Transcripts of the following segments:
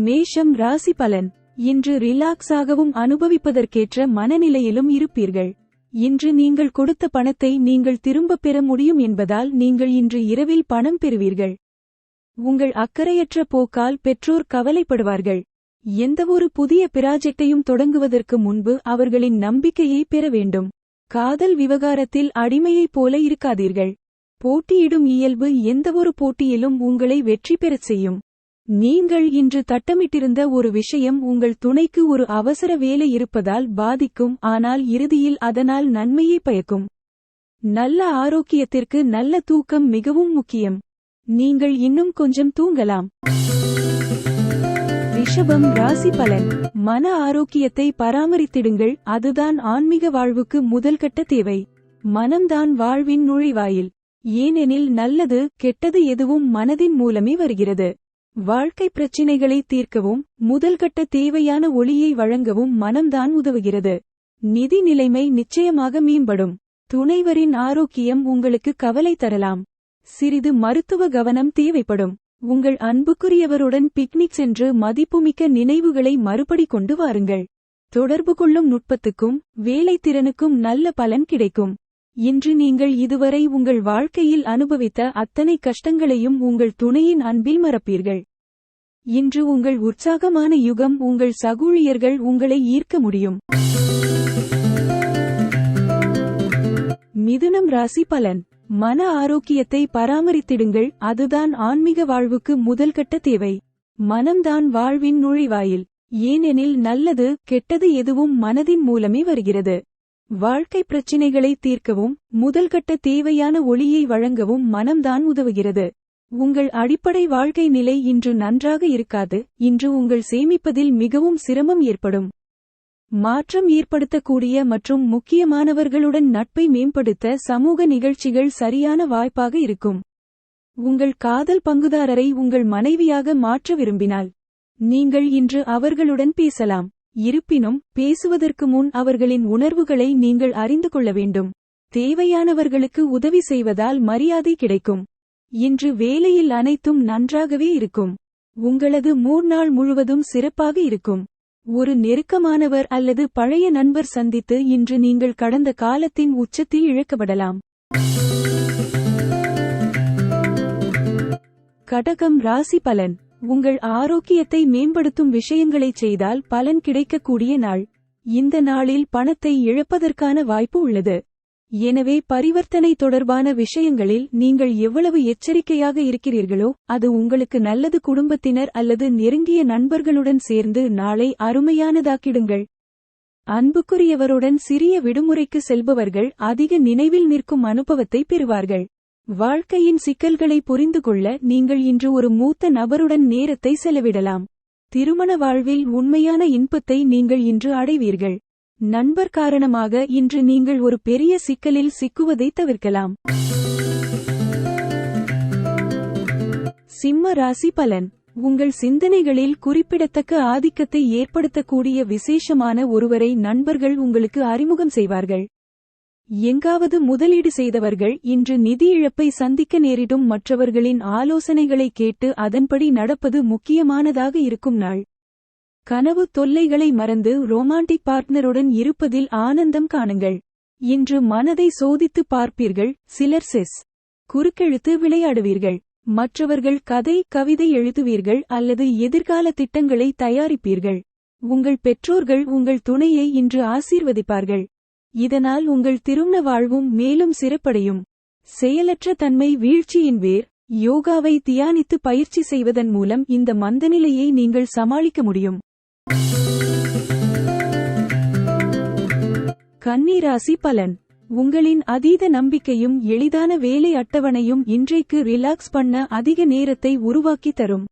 மேஷம் ராசி பலன். இன்று ரிலாக்ஸாகவும் அனுபவிப்பதற்கேற்ற மனநிலையிலும் இருப்பீர்கள். இன்று நீங்கள் கொடுத்த பணத்தை நீங்கள் திரும்பப் பெற முடியும் என்பதால் நீங்கள் இன்று இரவில் பணம் பெறுவீர்கள். உங்கள் அக்கறையற்ற போக்கால் பெற்றோர் கவலைப்படுவார்கள். எந்தவொரு புதிய பிராஜெக்டையும் தொடங்குவதற்கு முன்பு அவர்களின் நம்பிக்கையை பெற வேண்டும். காதல் விவகாரத்தில் அடிமையைப் போல இருக்காதீர்கள். போட்டியிடும் இயல்பு எந்தவொரு போட்டியிலும் உங்களை வெற்றி பெறச் செய்யும். நீங்கள் இன்று தட்டமிட்டிருந்த ஒரு விஷயம் உங்கள் துணைக்கு ஒரு அவசர வேலை இருப்பதால் பாதிக்கும் ஆனால் இறுதியில் அதனால் நன்மையை பயக்கும். நல்ல ஆரோக்கியத்திற்கு நல்ல தூக்கம் மிகவும் முக்கியம். நீங்கள் இன்னும் கொஞ்சம் தூங்கலாம். ரிஷபம் ராசி பலன். மன ஆரோக்கியத்தை பராமரித்திடுங்கள் அதுதான் ஆன்மீக வாழ்வுக்கு முதல்கட்ட தேவை. மனம்தான் வாழ்வின் நுழைவாயில். ஏனெனில் நல்லது கெட்டது எதுவும் மனதின் மூலமே வருகிறது. வாழ்க்கை பிரச்சினைகளை தீர்க்கவும் முதல்கட்ட தேவையான ஒளியை வழங்கவும் மனம்தான் உதவுகிறது. நிதி நிலைமை நிச்சயமாக மேம்படும். துணைவரின் ஆரோக்கியம் உங்களுக்கு கவலை தரலாம். சிறிது மருத்துவ கவனம் தேவைப்படும். உங்கள் அன்புக்குரியவருடன் பிக்னிக் சென்று மதிப்புமிக்க நினைவுகளை மறுபடி கொண்டு வாருங்கள். தொடர்பு கொள்ளும் நுட்பத்துக்கும் வேலைத்திறனுக்கும் நல்ல பலன் கிடைக்கும். இன்று நீங்கள் இதுவரை உங்கள் வாழ்க்கையில் அனுபவித்த அத்தனை கஷ்டங்களையும் உங்கள் துணையின் அன்பில் மறப்பீர்கள். இன்று உங்கள் உற்சாகமான யுகம் உங்கள் சகூழியர்கள் உங்களை ஈர்க்க முடியும். மிதுனம் ராசி பலன். மன ஆரோக்கியத்தை பராமரித்திடுங்கள் அதுதான் ஆன்மீக வாழ்வுக்கு முதல்கட்ட தேவை. மனம்தான் வாழ்வின் நுழைவாயில். ஏனெனில் நல்லது கெட்டது எதுவும் மனதின் மூலமே வருகிறது. வாழ்க்கை பிரச்சினைகளை தீர்க்கவும் முதல்கட்ட தேவையான ஒளியை வழங்கவும் மனம்தான் உதவுகிறது. உங்கள் அடிப்படை வாழ்க்கை நிலை இன்று நன்றாக இருக்காது இன்று உங்கள் சேமிப்பதில் மிகவும் சிரமம் ஏற்படும். மாற்றம் ஏற்படுத்தக்கூடிய மற்றும் முக்கியமானவர்களுடன் நட்பை மேம்படுத்த சமூக நிகழ்ச்சிகள் சரியான வாய்ப்பாக இருக்கும். உங்கள் காதல் பங்குதாரரை உங்கள் மனைவியாக மாற்ற விரும்பினால் நீங்கள் இன்று அவர்களுடன் பேசலாம். இருப்பினும் பேசுவதற்கு முன் அவர்களின் உணர்வுகளை நீங்கள் அறிந்து கொள்ள வேண்டும். தேவையானவர்களுக்கு உதவி செய்வதால் மரியாதை கிடைக்கும். இன்று வேலையில் அனைத்தும் நன்றாகவே இருக்கும். உங்களது மூர்நாள் முழுவதும் சிறப்பாக இருக்கும். ஒரு நெருக்கமானவர் அல்லது பழைய நண்பர் சந்தித்து இன்று நீங்கள் கடந்த காலத்தின் உச்சத்தில் இழக்கப்படலாம். கடகம் ராசி பலன். உங்கள் ஆரோக்கியத்தை மேம்படுத்தும் விஷயங்களைச் செய்தால் பலன் கிடைக்கக்கூடிய நாள். இந்த நாளில் பணத்தை இழப்பதற்கான வாய்ப்பு உள்ளது. எனவே பரிவர்த்தனை தொடர்பான விஷயங்களில் நீங்கள் எவ்வளவு எச்சரிக்கையாக இருக்கிறீர்களோ அது உங்களுக்கு நல்லது குடும்பத்தினர் அல்லது நெருங்கிய நண்பர்களுடன் சேர்ந்து நாளை அருமையானதாக்கிடுங்கள். அன்புக்குரியவருடன் சிறிய விடுமுறைக்கு செல்பவர்கள் அதிக நினைவில் நிற்கும் அனுபவத்தை பெறுவார்கள். வாழ்க்கையின் சிக்கல்களை புரிந்து கொள்ள நீங்கள் இன்று ஒரு மூத்த நபருடன் நேரத்தை செலவிடலாம். திருமண வாழ்வில் உண்மையான இன்பத்தை நீங்கள் இன்று அடைவீர்கள். நண்பர் காரணமாக இன்று நீங்கள் ஒரு பெரிய சிக்கலில் சிக்குவதை தவிர்க்கலாம். சிம்ம ராசி பலன். உங்கள் சிந்தனைகளில் குறிப்பிடத்தக்க ஆதிக்கத்தை ஏற்படுத்தக்கூடிய விசேஷமான ஒருவரை நண்பர்கள் உங்களுக்கு அறிமுகம் செய்வார்கள். எங்காவது முதலீடு செய்தவர்கள் இன்று நிதி இழப்பை சந்திக்க நேரிடும் மற்றவர்களின் ஆலோசனைகளை கேட்டு அதன்படி நடப்பது முக்கியமானதாக இருக்கும் நாள். கனவு தொல்லைகளை மறந்து ரொமாண்டிக் பார்ட்னருடன் இருப்பதில் ஆனந்தம் காணுங்கள். இன்று மனதை சோதித்து பார்ப்பீர்கள் சிலர் செஸ் குறுக்கெழுத்து விளையாடுவீர்கள் மற்றவர்கள் கதை கவிதை எழுதுவீர்கள் அல்லது எதிர்கால திட்டங்களை தயாரிப்பீர்கள். உங்கள் பெற்றோர்கள் உங்கள் துணையை இன்று ஆசீர்வதிப்பார்கள். இதனால் உங்கள் திருமண வாழ்வும் மேலும் சிறப்படையும். செயலற்ற தன்மை வீழ்ச்சியின் வேர் யோகாவை தியானித்து பயிற்சி செய்வதன் மூலம் இந்த மந்தநிலையை நீங்கள் சமாளிக்க முடியும். கன்னிராசி பலன். உங்களின் அதீத நம்பிக்கையும் எளிதான வேலை அட்டவணையும் இன்றைக்கு ரிலாக்ஸ் பண்ண அதிக நேரத்தை உருவாக்கி தரும்.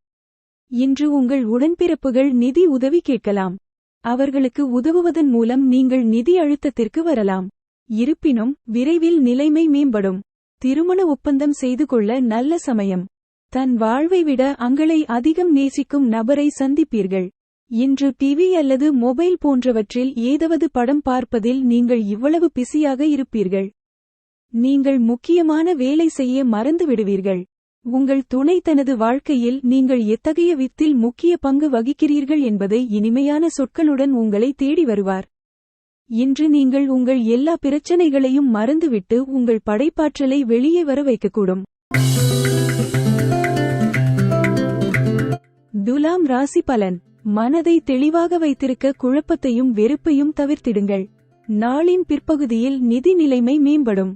இன்று உங்கள் உடன்பிறப்புகள் நிதி உதவி கேட்கலாம். அவர்களுக்கு உதவுவதன் மூலம் நீங்கள் நிதி அழுத்தத்திற்கு வரலாம். இருப்பினும் விரைவில் நிலைமை மேம்படும். திருமண ஒப்பந்தம் செய்து கொள்ள நல்ல சமயம். தன் வாழ்வை விட அங்களை அதிகம் நேசிக்கும் நபரை சந்திப்பீர்கள். இன்று டிவி அல்லது மொபைல் போன்றவற்றில் ஏதாவது படம் பார்ப்பதில் நீங்கள் இவ்வளவு பிஸியாக இருப்பீர்கள். நீங்கள் முக்கியமான வேலை செய்ய மறந்து விடுவீர்கள். உங்கள் துணை தனது வாழ்க்கையில் நீங்கள் எத்தகைய வித்தில் முக்கிய பங்கு வகிக்கிறீர்கள் என்பதை இனிமையான சொற்களுடன் உங்களை தேடி வருவார். இன்று நீங்கள் உங்கள் எல்லா பிரச்சனைகளையும் மறந்துவிட்டு உங்கள் படைப்பாற்றலை வெளியே வர வைக்கக்கூடும். துலாம் ராசி பலன். மனதை தெளிவாக வைத்திருக்க குழப்பத்தையும் வெறுப்பையும் தவிர்த்திடுங்கள். நாளின் பிற்பகுதியில் நிதி நிலைமை மேம்படும்.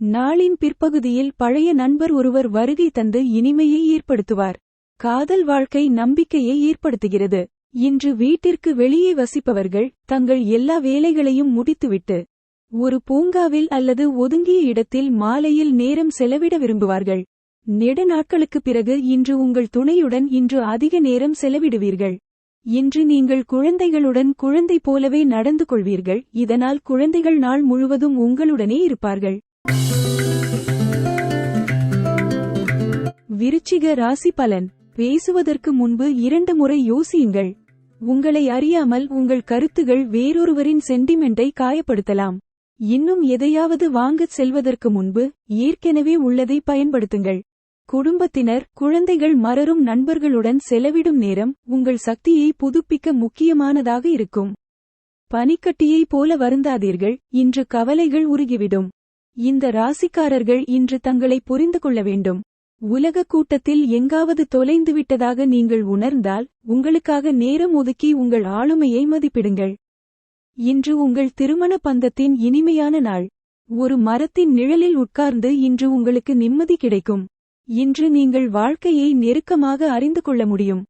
நாளின் பிற்பகுதியில் பழைய நண்பர் ஒருவர் வருகை தந்து இனிமையை ஏற்படுத்துவார். காதல் வாழ்க்கை நம்பிக்கையை ஏற்படுத்துகிறது. இன்று வீட்டிற்கு வெளியே வசிப்பவர்கள் தங்கள் எல்லா வேலைகளையும் முடித்துவிட்டு ஒரு பூங்காவில் அல்லது ஒதுங்கிய இடத்தில் மாலையில் நேரம் செலவிட விரும்புவார்கள். நெடு நாட்களுக்குப் பிறகு இன்று உங்கள் துணையுடன் இன்று அதிக நேரம் செலவிடுவீர்கள். இன்று நீங்கள் குழந்தைகளுடன் குழந்தை போலவே நடந்து கொள்வீர்கள் இதனால் குழந்தைகள் நாள் முழுவதும் உங்களுடனே இருப்பார்கள். விருச்சிக ராசி பலன். பேசுவதற்கு முன்பு இரண்டு முறை யோசியுங்கள். உங்களை அறியாமல் உங்கள் கருத்துகள் வேறொருவரின் சென்டிமெண்டை காயப்படுத்தலாம். இன்னும் எதையாவது வாங்கச் செல்வதற்கு முன்பு ஏற்கனவே உள்ளதை பயன்படுத்துங்கள். குடும்பத்தினர் குழந்தைகள் மறரும் நண்பர்களுடன் செலவிடும் நேரம் உங்கள் சக்தியை புதுப்பிக்க முக்கியமானதாக இருக்கும். பனிக்கட்டியைப் போல வருந்தாதீர்கள் இன்று கவலைகள் உருகிவிடும். இந்த ராசிக்காரர்கள் இன்று தங்களை புரிந்து கொள்ள வேண்டும். உலக கூட்டத்தில் எங்காவது தொலைந்துவிட்டதாக நீங்கள் உணர்ந்தால் உங்களுக்காக நேரம் ஒதுக்கி உங்கள் ஆளுமையை மதிப்பிடுங்கள். இன்று உங்கள் திருமண பந்தத்தின் இனிமையான நாள். ஒரு மரத்தின் நிழலில் உட்கார்ந்து இன்று உங்களுக்கு நிம்மதி கிடைக்கும். இன்று நீங்கள் வாழ்க்கையை நெருக்கமாக அறிந்து கொள்ள முடியும்.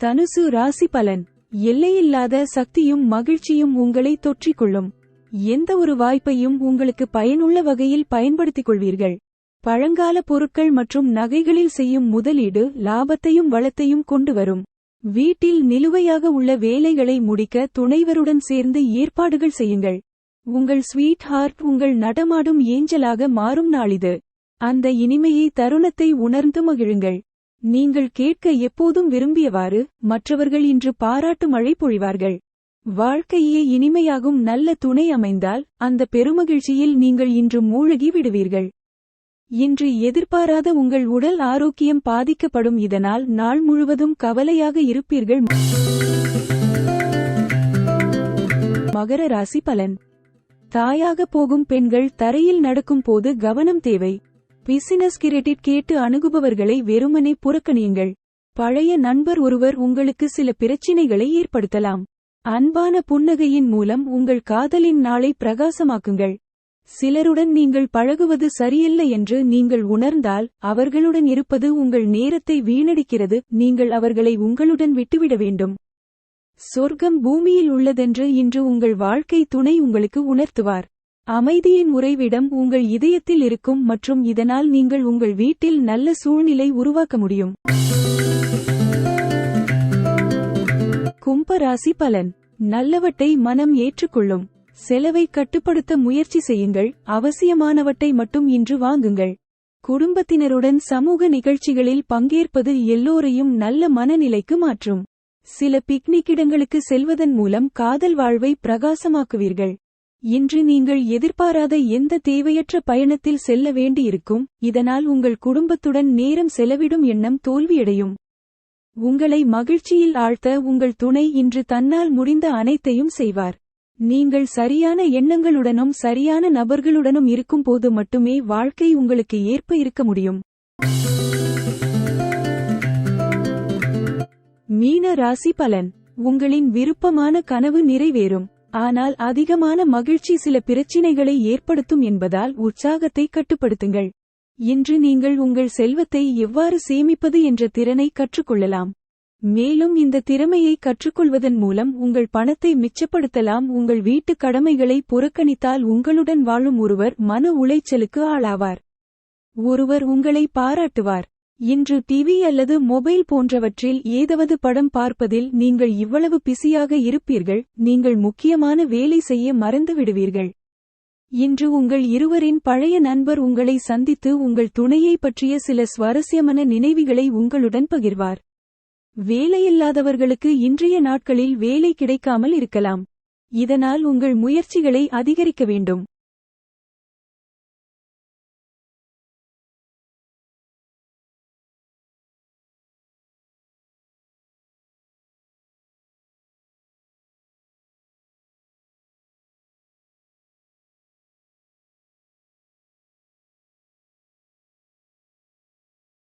தனுசு ராசி பலன். எல்லையில்லாத சக்தியும் மகிழ்ச்சியும் உங்களை தொற்றிக்கொள்ளும். எந்த ஒரு வாய்ப்பையும் உங்களுக்கு பயனுள்ள வகையில் பயன்படுத்திக் கொள்வீர்கள். பழங்கால பொருட்கள் மற்றும் நகைகளில் செய்யும் முதலீடு லாபத்தையும் வளத்தையும் கொண்டு வரும். வீட்டில் நிலுவையாக உள்ள வேலைகளை முடிக்க துணைவருடன் சேர்ந்து ஏற்பாடுகள் செய்யுங்கள். உங்கள் ஸ்வீட் ஹார்ட் உங்கள் நடமாடும் ஏஞ்சலாக மாறும் நாளிது. அந்த இனிமையை தருணத்தை உணர்ந்து மகிழுங்கள். நீங்கள் கேட்க எப்போதும் விரும்பியவாறு மற்றவர்கள் இன்று பாராட்டு மழை பொழிவார்கள். வாழ்க்கையே இனிமையாகும் நல்ல துணை அமைந்தால் அந்த பெருமகிழ்ச்சியில் நீங்கள் இன்று மூழ்கி விடுவீர்கள். இன்று எதிர்பாராத உங்கள் உடல் ஆரோக்கியம் பாதிக்கப்படும் இதனால் நாள் முழுவதும் கவலையாக இருப்பீர்கள். மகர ராசி பலன். தாயாக போகும் பெண்கள் தரையில் நடக்கும் போது கவனம் தேவை. பிசினஸ் கிரெடிட் கேட்டு அணுகுபவர்களை வெறுமனே புறக்கணியுங்கள். பழைய நண்பர் ஒருவர் உங்களுக்கு சில பிரச்சினைகளை ஏற்படுத்தலாம். அன்பான புன்னகையின் மூலம் உங்கள் காதலின் நாளை பிரகாசமாக்குங்கள். சிலருடன் நீங்கள் பழகுவது சரியில்லை என்று நீங்கள் உணர்ந்தால் அவர்களுடன் இருப்பது உங்கள் நேரத்தை வீணடிக்கிறது. நீங்கள் அவர்களை உங்களுடன் விட்டுவிட வேண்டும். சொர்க்கம் பூமியில் உள்ளதென்று இன்று உங்கள் வாழ்க்கை துணை உங்களுக்கு உணர்த்துவார். அமைதியின் உறைவிடம் உங்கள் இதயத்தில் இருக்கும் மற்றும் இதனால் நீங்கள் உங்கள் வீட்டில் நல்ல சூழ்நிலை உருவாக்க முடியும். கும்பராசி பலன். நல்லவற்றை மனம் ஏற்றுக்கொள்ளும். செலவை கட்டுப்படுத்த முயற்சி செய்யுங்கள். அவசியமானவற்றை மட்டும் இன்று வாங்குங்கள். குடும்பத்தினருடன் சமூக நிகழ்ச்சிகளில் பங்கேற்பது எல்லோரையும் நல்ல மனநிலைக்கு மாற்றும். சில பிக்னிக் இடங்களுக்கு செல்வதன் மூலம் காதல் வாழ்வை பிரகாசமாக்குவீர்கள். இன்று நீங்கள் எதிர்பாராத எந்த தேவையற்ற பயணத்தில் செல்ல வேண்டியிருக்கும் இதனால் உங்கள் குடும்பத்துடன் நேரம் செலவிடும் எண்ணம் தோல்வியடையும். உங்களை மகிழ்ச்சியில் ஆழ்த்த உங்கள் துணை இன்று தன்னால் முடிந்த அனைத்தையும் செய்வார். நீங்கள் சரியான எண்ணங்களுடனும் சரியான நபர்களுடனும் இருக்கும்போது மட்டுமே வாழ்க்கை உங்களுக்கு ஏற்ப இருக்க முடியும். மீன ராசி பலன். உங்களின் விருப்பமான கனவு நிறைவேறும். ஆனால் அதிகமான மகிழ்ச்சி சில பிரச்சினைகளை ஏற்படுத்தும் என்பதால் உற்சாகத்தை கட்டுப்படுத்துங்கள். இன்று நீங்கள் உங்கள் செல்வத்தை எவ்வாறு சேமிப்பது என்ற திறனை கற்றுக்கொள்ளலாம். மேலும் இந்த திறமையை கற்றுக்கொள்வதன் மூலம் உங்கள் பணத்தை மிச்சப்படுத்தலாம். உங்கள் வீட்டு கடமைகளை புறக்கணித்தால் உங்களுடன் வாழும் ஒருவர் மன உளைச்சலுக்கு ஆளாவார். ஒருவர் உங்களை பாராட்டுவார். இன்று டிவி அல்லது மொபைல் போன்றவற்றில் ஏதாவது படம் பார்ப்பதில் நீங்கள் இவ்வளவு பிஸியாக இருப்பீர்கள் நீங்கள் முக்கியமான வேலை செய்ய மறந்து விடுவீர்கள் இன்று உங்கள் இருவரின் பழைய நண்பர் உங்களை சந்தித்து உங்கள் துணையை பற்றிய சில சுவாரஸ்யமான நினைவுகளை உங்களுடன் பகிர்வார். வேலையில்லாதவர்களுக்கு இன்றைய நாட்களில் வேலை கிடைக்காமல் இருக்கலாம். இதனால் உங்கள் முயற்சிகளை அதிகரிக்க வேண்டும்.